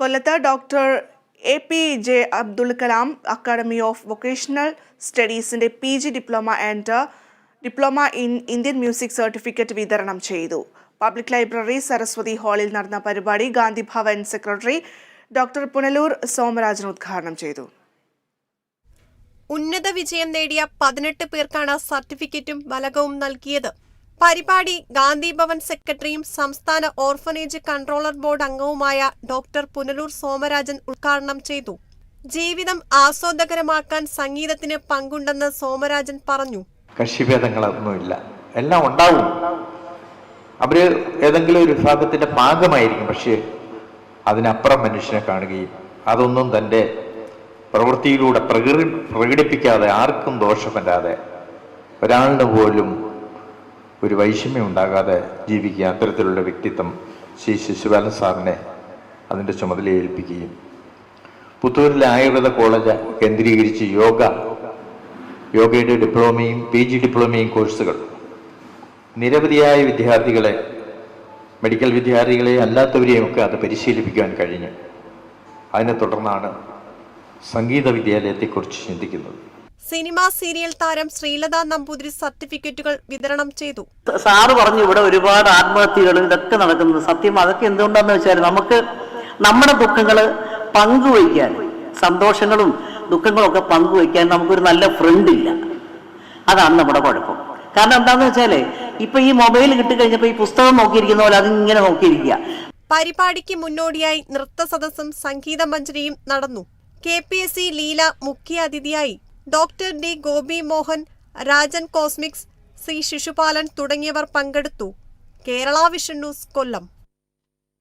കൊല്ലത്ത് doctor A P J Abdul Kalam academy of vocational സ്റ്റഡീസിന്റെ P G diploma and diploma in Indian music certificate വിതരണം ചെയ്തു. Public library Saraswati ഹാളിൽ നടന്ന പരിപാടി Gandhi Bhavan secretary doctor Punalur Somarajan ഉദ്ഘാടനം ചെയ്തു. ഉന്നത വിജയം നേടിയ പതിനെട്ട് പേർക്കാണ് സർട്ടിഫിക്കറ്റും ഫലകവും നൽകിയത്. പരിപാടി ഗാന്ധി ഭവൻ സെക്രട്ടറിയും സംസ്ഥാന ഓർഫനേജ് കൺട്രോളർ ബോർഡ് അംഗവുമായ ഡോക്ടർ പുനലൂർ സോമരാജൻ ഉദ്ഘാടനം ചെയ്തു. ജീവിതം ആസ്വാദകരമാക്കാൻ സംഗീതത്തിന് പങ്കുണ്ടെന്ന് സോമരാജൻ പറഞ്ഞു. കക്ഷിഭേദങ്ങളൊന്നുമില്ല എല്ലാം ഉണ്ടാവും. അവർ ഏതെങ്കിലും ഒരു വിഭാഗത്തിന്റെ ഭാഗമായിരിക്കും. പക്ഷേ അതിനപ്പുറം മനുഷ്യനെ കാണുകയും അതൊന്നും തന്റെ പ്രവൃത്തിയിലൂടെ പ്രകൃതി പ്രകടിപ്പിക്കാതെ ആർക്കും ദോഷമല്ലാതെ ഒരാളിന് പോലും ഒരു വൈഷമ്യം ഉണ്ടാകാതെ ജീവിക്കുക അത്തരത്തിലുള്ള വ്യക്തിത്വം ശ്രീ ശിശുപാലൻ സാറിനെ അതിന്റെ ചുമതല ഏൽപ്പിക്കുകയും. പുത്തൂരിലെ ആയുർവേദ കോളേജ് കേന്ദ്രീകരിച്ച് യോഗ യോഗയുടെ ഡിപ്ലോമയും പി ജി ഡിപ്ലോമയും കോഴ്സുകൾ. നിരവധിയായ വിദ്യാർത്ഥികളെ മെഡിക്കൽ വിദ്യാർത്ഥികളെ അല്ലാത്തവരെയും ഒക്കെ അത് പരിശീലിപ്പിക്കാൻ കഴിഞ്ഞു. അതിനെ തുടർന്നാണ് സംഗീത വിദ്യാലയത്തെക്കുറിച്ച് ചിന്തിക്കുന്നത്. സിനിമാ സീരിയൽ താരം ശ്രീലത നമ്പൂതിരി സർട്ടിഫിക്കറ്റുകൾ വിതരണം ചെയ്തു. സാറ് പറഞ്ഞു ഇവിടെ ഒരുപാട് ആത്മഹത്യകൾ ഇതൊക്കെ നടക്കുന്നത് സത്യം. അതൊക്കെ എന്തുകൊണ്ടാന്ന് വെച്ചാൽ നമുക്ക് നമ്മുടെ ദുഃഖങ്ങൾ പങ്കുവയ്ക്കാൻ സന്തോഷങ്ങളും ദുഃഖങ്ങളും ഒക്കെ പങ്കുവയ്ക്കാൻ നമുക്കൊരു നല്ല ഫ്രണ്ട് ഇല്ല. അതാണ് നമ്മുടെ കുഴപ്പം. കാരണം എന്താന്ന് വെച്ചാൽ ഇപ്പൊ ഈ മൊബൈൽ കിട്ടിക്കഴിഞ്ഞപ്പോ ഈ പുസ്തകം നോക്കിയിരിക്കുന്ന പോലെ അതിങ്ങനെ നോക്കിയിരിക്കുക. പരിപാടിക്ക് മുന്നോടിയായി നൃത്ത സദസ്സും സംഗീത മഞ്ജരിയും നടന്നു. K P S C Leela മുഖ്യ അതിഥിയായി doctor D Gopi Mohan Rajan cosmics C Sisupalan തുടങ്ങിയവർ പങ്കെടുത്തു. Kerala vision news Kollam.